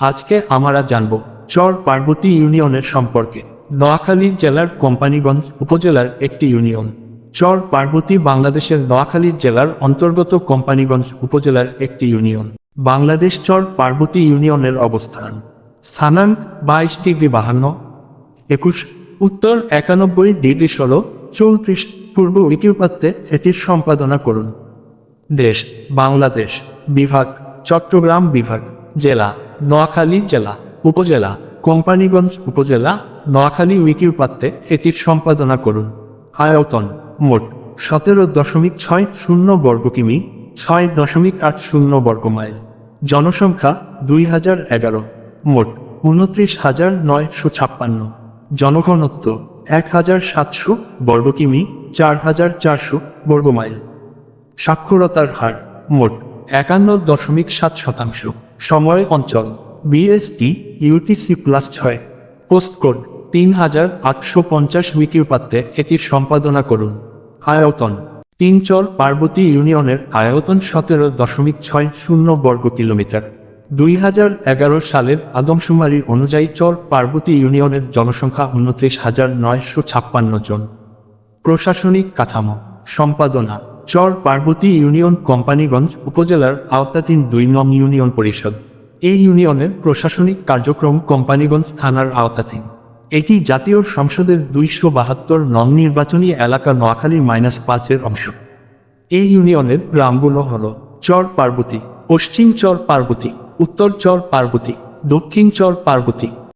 আজকে আমরা জানব চর পার্বতী ইউনিয়নের সম্পর্কে। নোয়াখালী জেলার কোম্পানিগঞ্জ উপজেলার একটি ইউনিয়ন। চর পার্বতী বাংলাদেশের নোয়াখালী জেলার অন্তর্গত কোম্পানিগঞ্জ উপজেলার একটি ইউনিয়ন। বাংলাদেশ চর পার্বতী ইউনিয়নের অবস্থান। স্থানাঙ্ক বাইশ ডিগ্রি বাহান্ন একুশ উত্তর একানব্বই ডিগ্রি ষোলো চৌত্রিশ পূর্ব উইকিউপাত্রে এটির সম্পাদনা করুন। দেশ বাংলাদেশ বিভাগ চট্টগ্রাম বিভাগ জেলা। নোয়াখালী জেলা উপজেলা কোম্পানিগঞ্জ উপজেলা নোয়াখালী উইকিউপাত্রে এটির সম্পাদনা করুন। আয়তন মোট সতেরো দশমিক ছয় শূন্য বর্গ কিমি ছয় দশমিক আট শূন্য বর্গ মাইল। জনসংখ্যা দুই হাজার এগারো মোট উনত্রিশ হাজার নয়শো ছাপ্পান্ন। জনঘনত্ব এক হাজার সাতশো বর্গ কিমি চার হাজার চারশো বর্গ মাইল। সাক্ষরতার হার মোট একান্ন দশমিক সাত শতাংশ। সময় অঞ্চল বিএসটি ইউটিসি প্লাস ছয়। পোস্টকোড তিন হাজার আটশো পঞ্চাশ উইকির পাত্রে এটির সম্পাদনা করুন। আয়তন, তিনচর পার্বতী ইউনিয়নের আয়তন সতেরো দশমিক ছয় শূন্য বর্গ কিলোমিটার। দুই হাজার এগারো সালের আদমশুমারি অনুযায়ী চর পার্বতী ইউনিয়নের জনসংখ্যা উনত্রিশ হাজার নয়শো ছাপ্পান্ন জন। প্রশাসনিক কাঠামো, সম্পাদনা চর পার্বতী ইউনিয়ন কোম্পানিগঞ্জ উপজেলার আওতাধীন দুই নং ইউনিয়ন পরিষদ। এই ইউনিয়নের প্রশাসনিক কার্যক্রম কোম্পানিগঞ্জ থানার আওতাধীন। এটি জাতীয় সংসদের দুইশো বাহাত্তর নং নির্বাচনী এলাকা নোয়াখালী মাইনাস পাঁচের অংশ। এই ইউনিয়নের গ্রামগুলো হল চর পার্বতী, পশ্চিম চর পার্বতী, উত্তর চর পার্বতী, দক্ষিণ চর পার্বতী